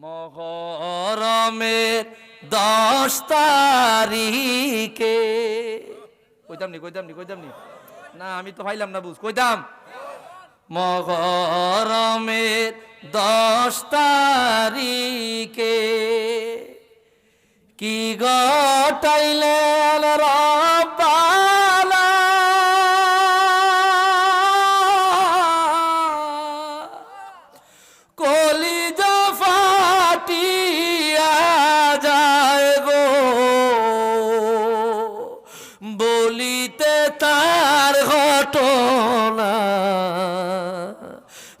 মহরমের দশ তারিখে। কইতাম নি কইতাম নি কইতাম নি? না, আমি তো পাইলাম না বুঝ কইতাম মহরমের দশ তারিখে। কি গটাইলেন রব্বানা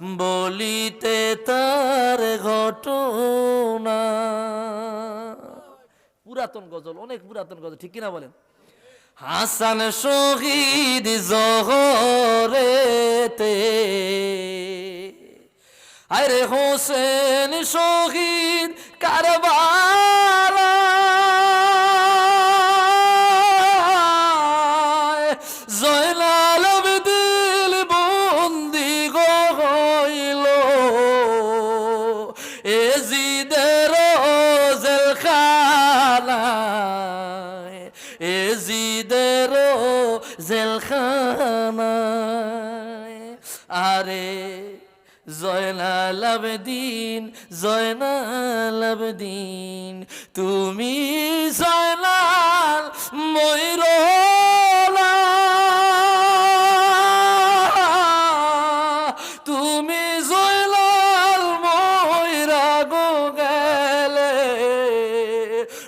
বলিতে তার ঘটনা। পুরাতন গজল, অনেক পুরাতন গজল, ঠিক কিনা বলেন? হাসান শহীদ জহরেতে। আরে হোসেন শহীদ কারবার জয়নাল এ জিদের জেলখানায় এ জিদের জেলখানায় আরে জয়নাল আবদিন জয়নাল আবদিন তুমি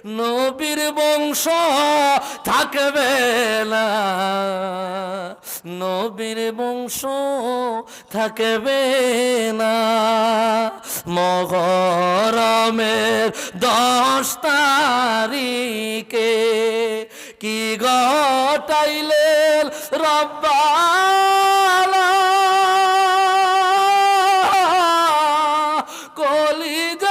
নবীর বংশ থাকবে না। নবীর বংশ থাকবে না। মগরমের দশ তারিখে কি গটাইলেন রব্বালা কলিজ